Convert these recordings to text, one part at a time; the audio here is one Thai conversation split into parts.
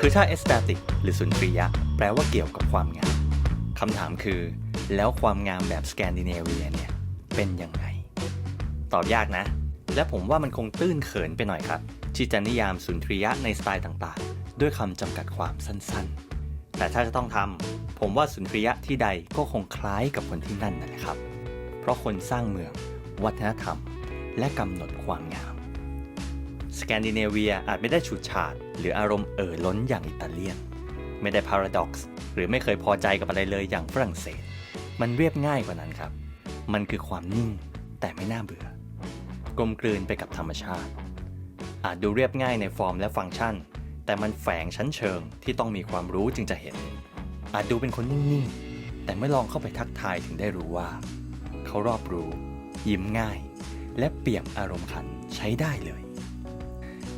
คือถ้า aesthetic หรือสุนทรียะ แปลว่าเกี่ยวกับความงาม คำถามคือ แล้วความงามแบบสแกนดิเนเวียเนี่ย เป็นยังไง ตอบยากนะ และผมว่ามันคงตื้นเขินไปหน่อยครับ ที่จะนิยามสุนทรียะในสไตล์ต่างๆ ด้วยคำจำกัดความสั้นๆ แต่ถ้าจะต้องทำผมว่าสุนทรียะที่ใดก็คงคล้ายกับคนที่นั่นนั่นแหละครับ เพราะคนสร้างเมือง วัฒนธรรม และกำหนดความงาม สแกนดิเนเวียอาจไม่ได้ฉูดฉาด หรืออารมณ์เอ่อล้นอย่างอิตาเลียน ไม่ได้พาราด็อกซ์หรือไม่เคยพอใจกับอะไรเลยอย่างฝรั่งเศส มันเรียบง่ายกว่านั้นครับ มันคือความนิ่งแต่ไม่น่าเบื่อ กลมกลืนไปกับธรรมชาติ อาจดูเรียบง่ายในฟอร์มและฟังก์ชัน แต่มันแฝงชั้นเชิงที่ต้องมีความรู้จึงจะเห็น อาจดูเป็นคนนิ่งๆ แต่เมื่อลองเข้าไปทักทายถึงได้รู้ว่า เขารอบรู้ ยิ้มง่าย และเปี่ยมอารมณ์ขันใช้ได้เลย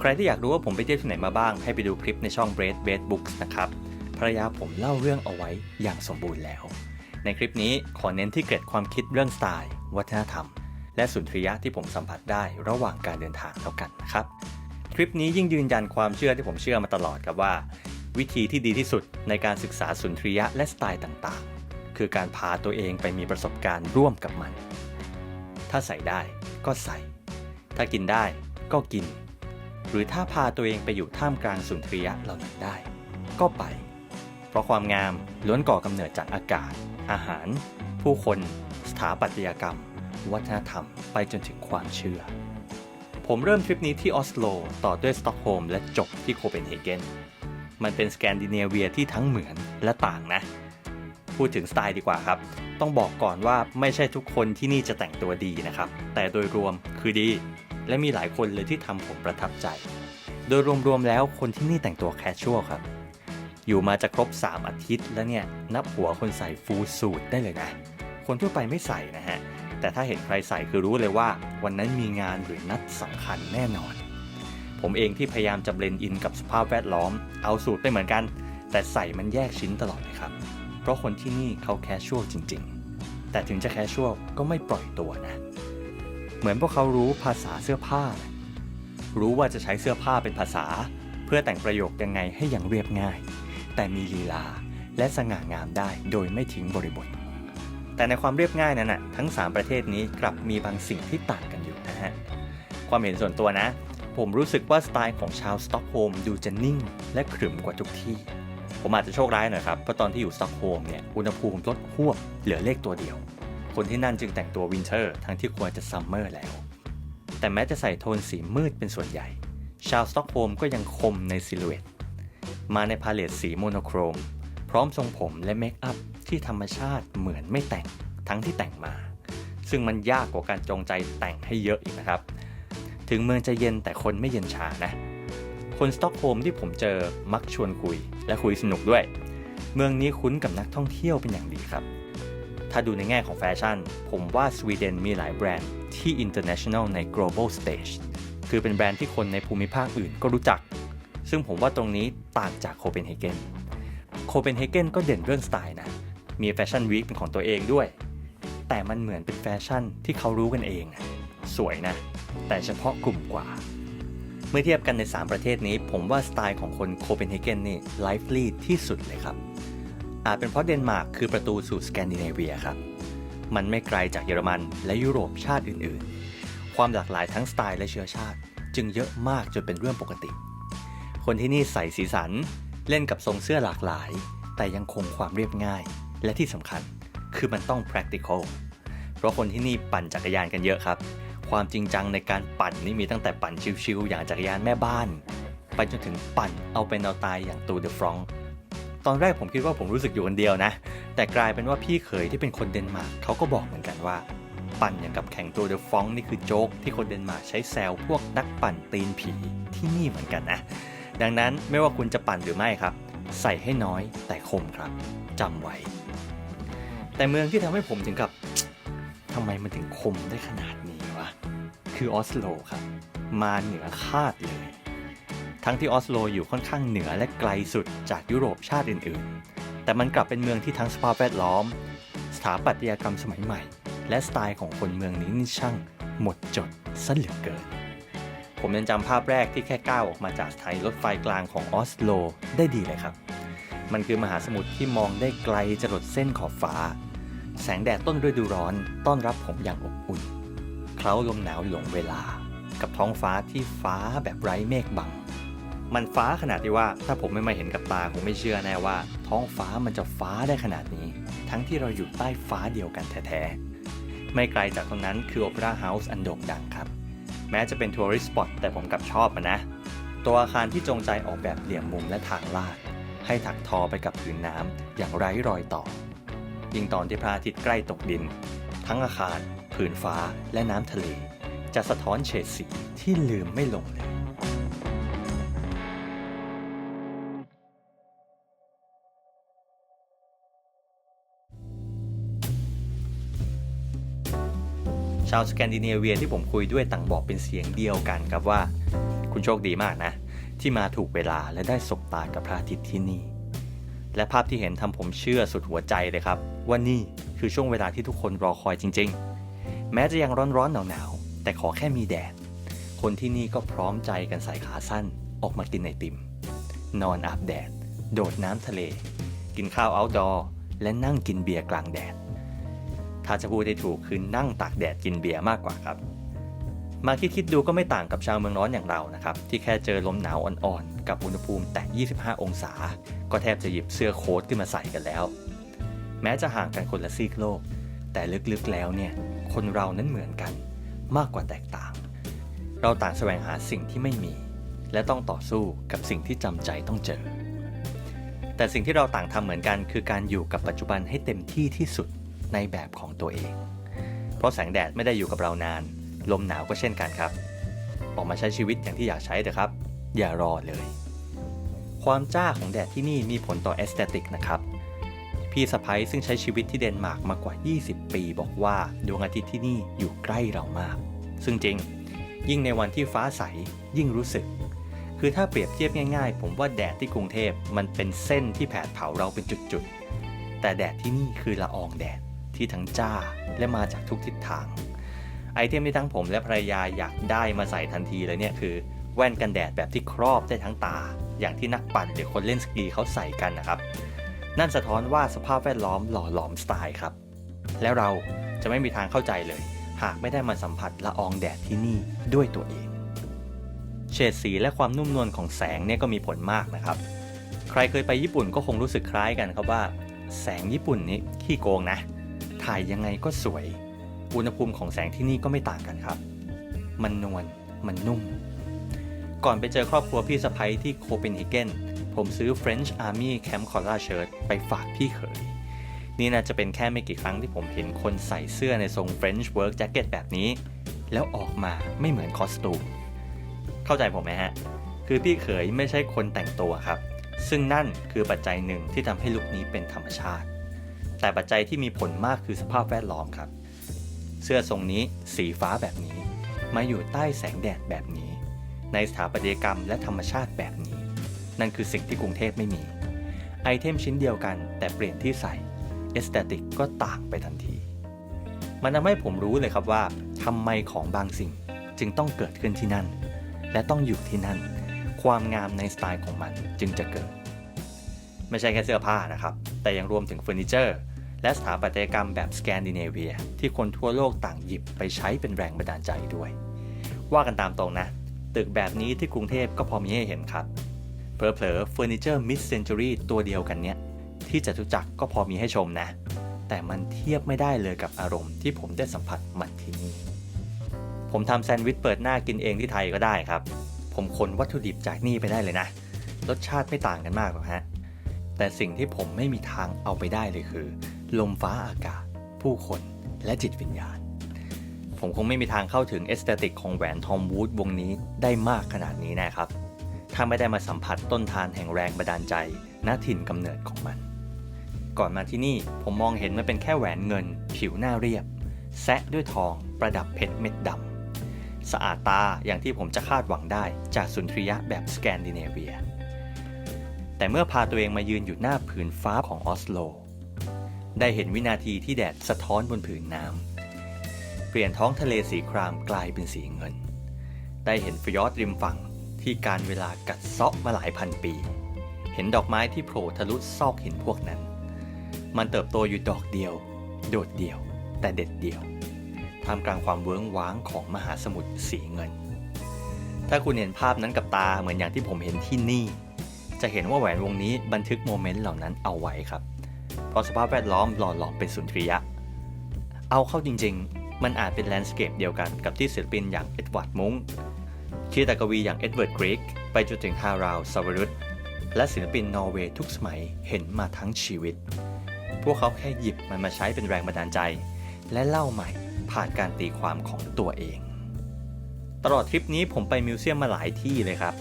ใครที่อยากรู้ว่าผมไปเที่ยวที่ไหนมาบ้าง ให้ไปดูคลิปในช่อง b r a d b a d Books นะครับภรรยาผมเล่าเรื่องเอาไว้อย่างสมบูรณ์แล้ว ในคลิปนี้ขอเน้นที่เกร็ดความคิดเรื่องสไตล์ วัฒนธรรม และสุนทรียะที่ผมสัมผัสได้ระหว่างการเดินทางแล้วกันนะครับ คลิปนี้ยิ่งยืนยันความเชื่อที่ผมเชื่อมาตลอดครับว่า วิธีที่ดีที่สุดในการศึกษาสุนทรียะและสไตล์ต่างๆ คือการพาตัวเองไปมีประสบการณ์ร่วมกับมัน ถ้าใส่ได้ก็ใส่ ถ้ากินได้ก็กิน หรือถ้าพาตัวเองไปอยู่ท่ามกลางสุนทรียะเหล่านั้นได้ ก็ไป เพราะความงามล้วนก่อกำเนิดจากอากาศ อาหาร ผู้คน สถาปัตยกรรม วัฒนธรรม ไปจนถึงความเชื่อ ผมเริ่มทริปนี้ที่ออสโล ต่อด้วยสต็อกโฮล์มและจบที่โคเปนเฮเกนมันเป็นสแกนดิเนเวียที่ทั้งเหมือนและต่างนะ พูดถึงสไตล์ดีกว่าครับ ต้องบอกก่อนว่าไม่ใช่ทุกคนที่นี่จะแต่งตัวดีนะครับ แต่โดยรวมคือดี และมีหลายคนเลยที่ทำผมประทับใจ โดยรวมๆแล้วคนที่นี่แต่งตัวแคชชวลครับ อยู่มาจะครบ 3 อาทิตย์แล้วเนี่ย นับหัวคนใส่ฟูลสูทได้เลยนะ คนทั่วไปไม่ใส่นะฮะ แต่ถ้าเห็นใครใส่คือรู้เลยว่า วันนั้นมีงานหรือนัดสำคัญแน่นอน ผมเองที่พยายามจะเบลนอินกับสภาพแวดล้อม เอาสูตรไปเหมือนกัน แต่ใส่มันแยกชิ้นตลอดเลยครับ เพราะคนที่นี่เขาแคชชวลจริง ๆ แต่ถึงจะแคชชวลก็ไม่ปล่อยตัวนะ เหมือนพวกเขารู้ภาษาเสื้อผ้า รู้ว่าจะใช้เสื้อผ้าเป็นภาษา เพื่อแต่งประโยคยังไงให้อย่างเรียบง่าย แต่มีลีลาและสง่างามได้โดยไม่ทิ้งบริบท แต่ในความเรียบง่ายนั้นนะทั้ง 3 ประเทศนี้กลับมีบางสิ่งที่ต่างกันอยู่นะฮะความเห็นส่วนตัวนะ ผมรู้สึกว่าสไตล์ของชาวสต็อกโฮล์มดูจะนิ่ง และขรึมกว่าทุกที่ ผมอาจจะโชคร้ายหน่อยครับเพราะตอนที่อยู่สต็อกโฮล์มเนี่ยอุณหภูมิลดหวบเหลือเลขตัวเดียว คนที่นั่นจึงแต่งตัววินเทอร์ทั้งที่ควรจะซัมเมอร์แล้ว แต่แม้จะใส่โทนสีมืดเป็นส่วนใหญ่ ชาวสต็อกโฮล์มก็ยังคมในซิลูเอตมาในพาเลตสีโมโนโครม พร้อมทรงผมและเมคอัพที่ธรรมชาติเหมือนไม่แต่งทั้งที่แต่งมา ซึ่งมันยากกว่าการจงใจแต่งให้เยอะอีกนะครับ ถึงเมืองจะเย็นแต่คนไม่เย็นชานะ คนสต็อกโฮล์มที่ผมเจอมักชวนคุยและคุยสนุกด้วย เมืองนี้คุ้นกับนักท่องเที่ยวเป็นอย่างดีครับ ถ้าดูในแง่ของแฟชั่น ผมว่าสวีเดนมีหลายแบรนด์ที่ international ใน global stage คือเป็นแบรนด์ที่คนในภูมิภาคอื่นก็รู้จัก ซึ่งผมว่าตรงนี้ต่างจากโคเปนเฮเกน โคเปนเฮเกนก็เด่นเรื่องสไตล์นะ มีแฟชั่นวีคเป็นของตัวเองด้วย แต่มันเหมือนเป็นแฟชั่นที่เขารู้กันเอง สวยนะ แต่เฉพาะกลุ่มกว่า เมื่อเทียบกันใน 3 ประเทศนี้ ผมว่าสไตล์ของคนโคเปนเฮเกนนี่ไลฟ์ลีที่สุดเลยครับ อาจเป็นเพราะเดนมาร์กคือประตูสู่สแกนดิเนเวียครับ มันไม่ไกลจากเยอรมันและยุโรปชาติอื่นๆ ความหลากหลายทั้งสไตล์และเชื้อชาติ จึงเยอะมากจนเป็นเรื่องปกติ คนที่นี่ใส่สีสัน เล่นกับทรงเสื้อหลากหลาย แต่ยังคงความเรียบง่าย และที่สำคัญคือมันต้อง practical เพราะคนที่นี่ปั่นจักรยานกันเยอะครับ ความจริงจังในการปั่นนี่มีตั้งแต่ปั่นชิวๆอย่างจักรยานแม่บ้าน ไปจนถึงปั่นเอาเป็นเอาตายอย่างตูเดฟรอง ตอนแรกผมคิดว่าผมรู้สึกอยู่คนเดียวนะ แต่กลายเป็นว่าพี่เขยที่เป็นคนเดนมาร์กเขาก็บอกเหมือนกันว่า ปั่นอย่างกับแข่งตัวเดฟองนี่คือโจ๊กที่คนเดนมาร์กใช้แซวพวกนักปั่นตีนผีที่นี่เหมือนกันนะ ดังนั้นไม่ว่าคุณจะปั่นหรือไม่ครับ ใส่ให้น้อยแต่คมครับจำไว้ แต่เมืองที่ทำให้ผมถึงกับทำไมมันถึงคมได้ขนาดนี้วะคือออสโลครับ มาเหนือคาดเลย ทั้งที่ออสโลอยู่ค่อนข้างเหนือและไกลสุดจากยุโรปชาติอื่นๆ แต่มันกลับเป็นเมืองที่ทั้งสภาพแวดล้อม สถาปัตยกรรมสมัยใหม่ และสไตล์ของคนเมืองนี้นี่ช่างหมดจดซะเหลือเกิน ผมยังจำภาพแรกที่แค่ก้าวออกมาจากสถานีรถไฟกลางของออสโลได้ดีเลยครับ มันคือมหาสมุทรที่มองได้ไกลจรดเส้นขอบฟ้า แสงแดดต้นฤดูร้อนต้อนรับผมอย่างอบอุ่น เคล้าลมหนาวหลงเวลา กับท้องฟ้าที่ฟ้าแบบไร้เมฆบัง มันฟ้าขนาดที่ว่าถ้าผมไม่มาเห็นกับตาคงไม่เชื่อแน่ว่า ท้องฟ้ามันจะฟ้าได้ขนาดนี้ ทั้งที่เราอยู่ใต้ฟ้าเดียวกันแท้ๆ ไม่ไกลจากตรงนั้นคือโอเปร่าเฮาส์อันโด่งดังครับ แม้จะเป็นทัวริสต์สปอตแต่ผมกลับชอบมันนะ ตัวอาคารที่จงใจออกแบบเหลี่ยมมุมและทางลาด ให้ถักทอไปกับผืนน้ำอย่างไร้รอยต่อ ยิ่งตอนที่พระอาทิตย์ใกล้ตกดิน ทั้งอาคาร ผืนฟ้าและน้ำทะเล จะสะท้อนเฉดสีที่ลืมไม่ลงเลย ชาวสแกนดิเนเวียที่ผมคุยด้วยต่างบอกเป็นเสียงเดียวกันครับว่า คุณโชคดีมากนะ ที่มาถูกเวลาและได้สบตากับพระอาทิตย์ที่นี่ และภาพที่เห็นทำผมเชื่อสุดหัวใจเลยครับ ว่านี่คือช่วงเวลาที่ทุกคนรอคอยจริง ๆ แม้จะยังร้อนๆหนาวๆแต่ขอแค่มีแดดคนที่นี่ก็พร้อมใจกันใส่ขาสั้นออกมากินไอติม นอนอาบแดด โดดน้ำทะเล กินข้าวเอาท์ดอร์และนั่งกินเบียร์กลางแดด ถ้าจะพูดได้ถูกคือนั่งตากแดดกินเบียร์มากกว่าครับ มาคิดคิดๆดูก็ไม่ต่างกับชาวเมืองร้อนอย่างเรานะครับ ที่แค่เจอลมหนาวอ่อนๆ กับอุณหภูมิแต่25 องศา ก็แทบจะหยิบเสื้อโค้ทขึ้นมาใส่กันแล้ว แม้จะห่างกันคนละซีกโลก แต่ลึกๆแล้วเนี่ย คนเรานั้นเหมือนกัน มากกว่าแตกต่าง เราต่างแสวงหาสิ่งที่ไม่มี และต้องต่อสู้กับสิ่งที่จำใจต้องเจอ แต่สิ่งที่เราต่างทำเหมือนกันคือการอยู่กับปัจจุบันให้เต็มที่ที่สุด ในแบบของตัวเอง เพราะแสงแดดไม่ได้อยู่กับเรานาน ลมหนาวก็เช่นกันครับ ออกมาใช้ชีวิตอย่างที่อยากใช้เถอะครับ อย่ารอเลย ความจ้าของแดดที่นี่มีผลต่อเอสเตติกนะครับพี่สะพ้ยซึ่งใช้ชีวิตที่เดนมาร์กมากว่า 20 ปี บอกว่าดวงอาทิตย์ที่นี่อยู่ใกล้เรามาก ซึ่งจริง ยิ่งในวันที่ฟ้าใสยิ่งรู้สึก คือถ้าเปรียบเทียบง่ายๆ ผมว่าแดดที่กรุงเทพมันเป็นเส้นที่แผดเผาเราเป็นจุดๆ แต่แดดที่นี่คือละอองแดด ที่ทั้งจ้าและมาจากทุกทิศทาง ไอเทมที่ทั้งผมและภรรยาอยากได้มาใส่ทันทีเลยเนี่ยคือ แว่นกันแดดแบบที่ครอบได้ทั้งตา อย่างที่นักปั่นหรือคนเล่นสกีเขาใส่กันนะครับ นั่นสะท้อนว่าสภาพแวดล้อมหล่อหลอมสไตล์ครับ แล้วเราจะไม่มีทางเข้าใจเลย หากไม่ได้มาสัมผัสละอองแดดที่นี่ด้วยตัวเอง เฉดสีและความนุ่มนวลของแสงเนี่ยก็มีผลมากนะครับ ใครเคยไปญี่ปุ่นก็คงรู้สึกคล้ายกันครับว่า แสงญี่ปุ่นนี่ขี้โกงนะ ถ่ายยังไงก็สวย อุณหภูมิของแสงที่นี่ก็ไม่ต่างกันครับ มันนวล มันนุ่ม ก่อนไปเจอครอบครัวพี่สะพ้ยที่โคเปนเฮเกน ผมซื้อ French Army Camp Collar Shirt ไปฝากพี่เขย นี่น่าจะเป็นแค่ไม่กี่ครั้งที่ผมเห็นคนใส่เสื้อในทรง French Work Jacket แบบนี้ แล้วออกมาไม่เหมือนคอสตูม เข้าใจผมไหมฮะ คือพี่เขยไม่ใช่คนแต่งตัวครับ ซึ่งนั่นคือปัจจัยหนึ่งที่ทำให้ลุคนี้เป็นธรรมชาติ แต่ปัจจัยที่มีผลมากคือสภาพแวดล้อมครับ เสื้อทรงนี้สีฟ้าแบบนี้ มาอยู่ใต้แสงแดดแบบนี้ ในสถาปัตยกรรมและธรรมชาติแบบนี้ นั่นคือสิ่งที่กรุงเทพไม่มี ไอเทมชิ้นเดียวกัน แต่เปลี่ยนที่ใส่เอสเตติกก็ต่างไปทันที มันทำให้ผมรู้เลยครับว่าทำไมของบางสิ่งจึงต้องเกิดขึ้นที่นั่น และต้องอยู่ที่นั่น ความงามในสไตล์ของมันจึงจะเกิด ไม่ใช่แค่เสื้อผ้านะครับ แต่ยังรวมถึงเฟอร์นิเจอร์ และสถาปัตยกรรมแบบสแกนดิเนเวียที่คนทั่วโลกต่างหยิบไปใช้เป็นแรงบันดาลใจด้วย ว่ากันตามตรงนะ ตึกแบบนี้ที่กรุงเทพก็พอมีให้เห็นครับเผลอๆเฟอร์นิเจอร์มิดเซนจูรี่ตัวเดียวกันเนี้ยที่จตุจักรก็พอมีให้ชมนะ แต่มันเทียบไม่ได้เลยกับอารมณ์ที่ผมได้สัมผัสมันที่นี่ผมทำแซนด์วิชเปิดหน้ากินเองที่ไทยก็ได้ครับ ผมขนวัตถุดิบจากนี่ไปได้เลยนะ รสชาติไม่ต่างกันมากหรอกฮะ แต่สิ่งที่ผมไม่มีทางเอาไปได้เลยคือ ลมฟ้าอากาศ ผู้คนและจิตวิญญาณ ผมคงไม่มีทางเข้าถึงเอสเตติกของแหวนทอมวูดวงนี้ได้มากขนาดนี้แนะครับ ถ้าไม่ได้มาสัมผัสต้นทานแห่งแรงบันดาลใจณถิ่นกำเนิดของมัน ก่อนมาที่นี่ผมมองเห็นมันเป็นแค่แหวนเงิน ผิวหน้าเรียบ แซะด้วยทองประดับเพชรเม็ดดำสะอาดตาอย่างที่ผมจะคาดหวังได้จากสุนทรียะแบบสแกนดิเนเวีย แต่เมื่อพาตัวเองมายืนอยู่หน้าผืนฟ้าของออสโล ได้เห็นวินาทีที่แดดสะท้อนบนผืนน้ำ เปลี่ยนท้องทะเลสีครามกลายเป็นสีเงิน ได้เห็นฟยอร์ดริมฝั่งที่การเวลากัดเซาะมาหลายพันปี เห็นดอกไม้ที่โผล่ทะลุซอกหินพวกนั้น มันเติบโตอยู่ดอกเดียว โดดเดียว แต่เด็ดเดียวท่ามกลางความเวิ้งว้างของมหาสมุทรสีเงิน ถ้าคุณเห็นภาพนั้นกับตาเหมือนอย่างที่ผมเห็นที่นี่ จะเห็นว่าแหวนวงนี้บันทึกโมเมนต์เหล่านั้นเอาไว้ครับ เพราะสภาพแวดล้อมหล่อหลอมเป็นสุนทรียะ เอาเข้าจริงๆ มันอาจเป็นแลนด์สเคปเดียวกันกับที่ศิลปินอย่างเอ็ดวาร์ดมุงเขีต่กวีอย่างเอ็ดเวิร์ดกรีกไปจนถึงฮาราวซาวรุตและศิลปินนอร์เวย์ทุกสมัยเห็นมาทั้งชีวิต พวกเขาแค่หยิบมันมาใช้เป็นแรงบันดาลใจ และเล่าใหม่ผ่านการตีความของตัวเอง ตลอดทริปนี้ผมไปมิวเซียมมาหลายที่เลยครับ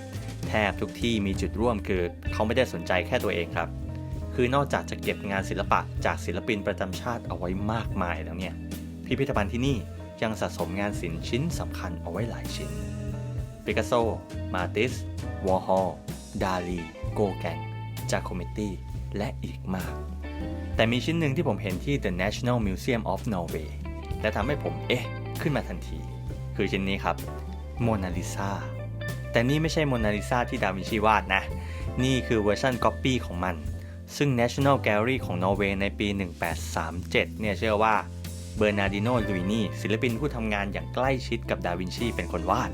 แทบทุกที่มีจุดร่วมคือเขาไม่ได้สนใจแค่ตัวเองครับ คือนอกจากจะเก็บงานศิลปะจากศิลปินประจำชาติเอาไว้มากมายแล้วเนี่ย พิพิธภัณฑ์ที่นี่ยังสะสมงานศิลป์ชิ้นสำคัญเอาไว้หลายชิ้นปิกัสโซ มาติส วอร์ฮอล ดาลี โกแกงจาโคเมตี้ และอีกมาก แต่มีชิ้นหนึ่งที่ผมเห็นที่ The National Museum of Norway และทำให้ผมเอ๊ะ ขึ้นมาทันที คือชิ้นนี้ครับโมนาลิซา แต่นี่ไม่ใช่โมนาลิซาที่ดาวินชีวาดนะ นี่คือเวอร์ชันก๊อปปี้ของมัน ซึ่ง National Gallery ของนอร์เวย์ในปี 1837 เนี่ยเชื่อว่าเบอร์นาร์ดิโนลุยนีศิลปินผู้ทำงานอย่างใกล้ชิดกับดาวินชีเป็นคนวาด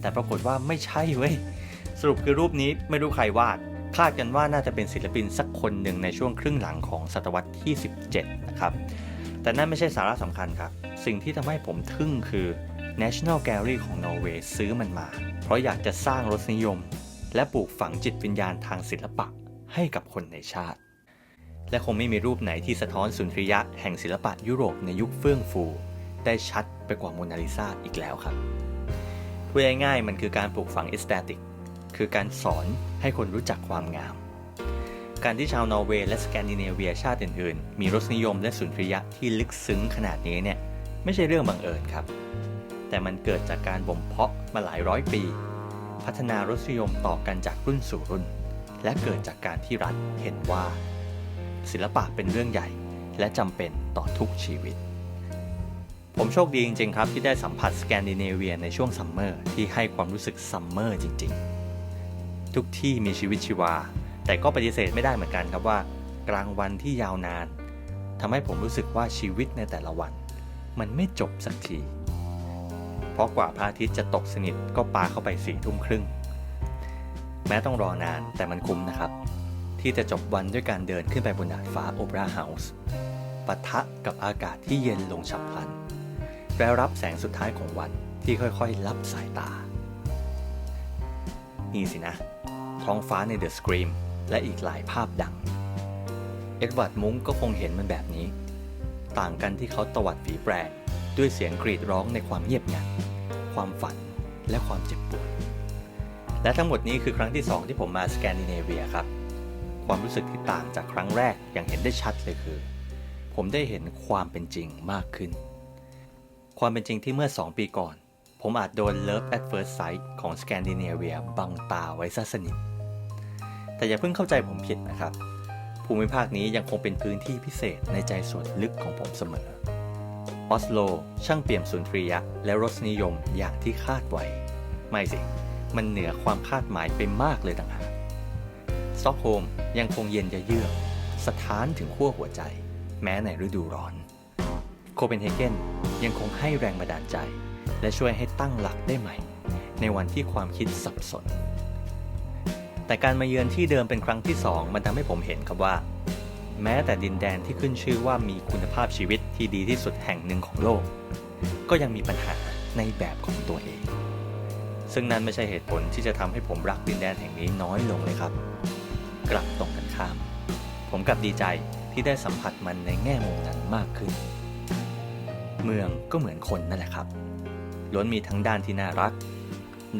แต่ปรากฏว่าไม่ใช่เว้ย สรุปคือรูปนี้ไม่รู้ใครวาด คาดกันว่าน่าจะเป็นศิลปินสักคนหนึ่งในช่วงครึ่งหลังของศตวรรษที่ 17 นะครับ แต่นั่นไม่ใช่สาระสำคัญครับ สิ่งที่ทำให้ผมทึ่งคือ National Gallery ของนอร์เวย์ซื้อมันมา เพราะอยากจะสร้างรสนิยม และปลูกฝังจิตวิญญาณทางศิลปะให้กับคนในชาติ และคงไม่มีรูปไหนที่สะท้อนสุนทรียะแห่งศิลปะยุโรปในยุคเฟื่องฟู ได้ชัดไปกว่าโมนาลิซาอีกแล้วครับพูดง่ายๆมันคือการปลูกฝังเอสเตติกคือการสอนให้คนรู้จักความงาม การที่ชาวนอร์เวย์และสแกนดิเนเวียชาติอื่นๆ มีรสนิยมและสุนทรียะที่ลึกซึ้งขนาดนี้เนี่ยไม่ใช่เรื่องบังเอิญครับ แต่มันเกิดจากการบ่มเพาะมาหลายร้อยปี พัฒนารสนิยมต่อกันจากรุ่นสู่รุ่น และเกิดจากการที่รัฐเห็นว่า ศิลปะเป็นเรื่องใหญ่ และจำเป็นต่อทุกชีวิต ผมโชคดีจริงๆครับที่ได้สัมผัสสแกนดิเนเวียในช่วงซัมเมอร์ที่ให้ความรู้สึกซัมเมอร์จริงๆ ทุกที่มีชีวิตชีวา แต่ก็ปฏิเสธไม่ได้เหมือนกันครับว่า กลางวันที่ยาวนานทำให้ผมรู้สึกว่าชีวิตในแต่ละวัน มันไม่จบสักที ราะกว่าพระอาทิตย์จะตกสนิทก็ปาเข้าไปสี่ทุ่มครึ่ง แม้ต้องรอนานแต่มันคุ้มนะครับ ที่จะจบวันด้วยการเดินขึ้นไปบนดาดฟ้าโอเปร่าเฮาส์ปะทะกับอากาศที่เย็นลงฉับพลัน และรับแสงสุดท้ายของวันที่ค่อยๆลับสายตา นี่สินะ ท้องฟ้าในเดอะส r รีมและอีกหลายภาพดัง เอ็ดวาร์ดมุ้งก็คงเห็นมันแบบนี้ ต่างกันที่เขาตวัดฝีแปร ด้วยเสียงกรีดร้องในความเงียบงัน ความฝัน และความเจ็บปวด และทั้งหมดนี้คือครั้งที่ 2 ที่ผมมาสแกนดิเนเวียครับ ความรู้สึกที่ต่างจากครั้งแรกอย่างเห็นได้ชัดเลยคือ ผมได้เห็นความเป็นจริงมากขึ้น ความเป็นจริงที่เมื่อ 2 ปีก่อน ผมอาจโดน Love at First Sight ของสแกนดิเนเวียบังตาไว้ซะสนิท แต่อย่าเพิ่งเข้าใจผมผิดนะครับ ภูมิภาคนี้ยังคงเป็นพื้นที่พิเศษในใจส่วนลึกของผมเสมอ ออสโล ช่างเปี่ยมสุนทรียะ และรสนิยมอย่างที่คาดไว้ ไม่สิ มันเหนือความคาดหมายไปมากเลยต่างหากสต็อกโฮมยังคงเย็นยะเยือกสถานถึงขั้วหัวใจ แม้ในฤดูร้อน โคเปนเฮเกนยังคงให้แรงบันดาลใจ และช่วยให้ตั้งหลักได้ใหม่ ในวันที่ความคิดสับสน แต่การมาเยือนที่เดิมเป็นครั้งที่สองมันทำให้ผมเห็นครับว่า แม้แต่ดินแดนที่ขึ้นชื่อว่ามีคุณภาพชีวิตที่ดีที่สุดแห่งหนึ่งของโลก ก็ยังมีปัญหาในแบบของตัวเอง ซึ่งนั่นไม่ใช่เหตุผลที่จะทำให้ผมรักดินแดนแห่งนี้น้อยลงเลยครับ กลับตรงกันข้าม ผมกลับดีใจที่ได้สัมผัสมันในแง่มุมนั้นมากขึ้น เมืองก็เหมือนคนนั่นแหละครับ ล้วนมีทั้งด้านที่น่ารัก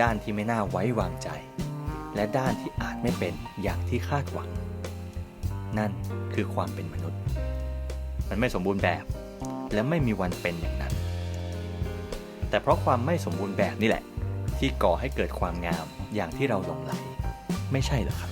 ด้านที่ไม่น่าไว้วางใจ และด้านที่อาจไม่เป็นอย่างที่คาดหวัง นั่นคือความเป็นมนุษย์ มันไม่สมบูรณ์แบบ และไม่มีวันเป็นอย่างนั้น แต่เพราะความไม่สมบูรณ์แบบนี่แหละ ที่ก่อให้เกิดความงามอย่างที่เราหลงไหล ไม่ใช่หรอครับ